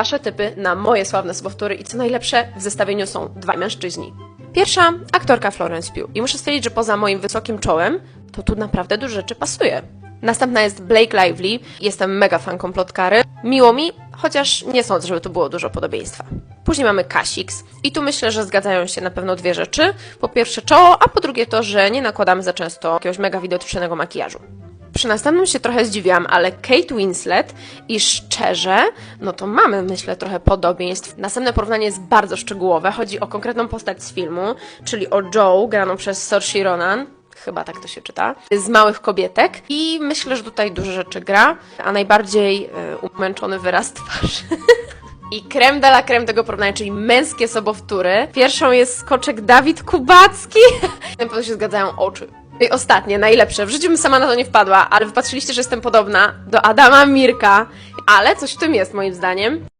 wasze typy na moje sławne sobowtóry i co najlepsze, w zestawieniu są dwa mężczyźni. Pierwsza, aktorka Florence Pugh. I muszę stwierdzić, że poza moim wysokim czołem, to tu naprawdę dużo rzeczy pasuje. Następna jest Blake Lively. Jestem mega fanką plotkary. Miło mi, chociaż nie sądzę, żeby tu było dużo podobieństwa. Później mamy Kasix. I tu myślę, że zgadzają się na pewno dwie rzeczy. Po pierwsze czoło, a po drugie to, że nie nakładamy za często jakiegoś mega widocznego makijażu. Przy następnym się trochę zdziwiłam, ale Kate Winslet i szczerze, no to mamy, myślę, trochę podobieństw. Następne porównanie jest bardzo szczegółowe. Chodzi o konkretną postać z filmu, czyli o Joe, graną przez Saoirse Ronan. Chyba tak to się czyta. Z małych kobietek. I myślę, że tutaj dużo rzeczy gra, a najbardziej e, umęczony wyraz twarzy. I creme de la creme tego porównania, czyli męskie sobowtóry. Pierwszą jest skoczek Dawid Kubacki. Na pewno się zgadzają oczy. I ostatnie, najlepsze. W życiu bym sama na to nie wpadła, ale wypatrzyliście, że jestem podobna do Adama Mirka. Ale coś w tym jest, moim zdaniem.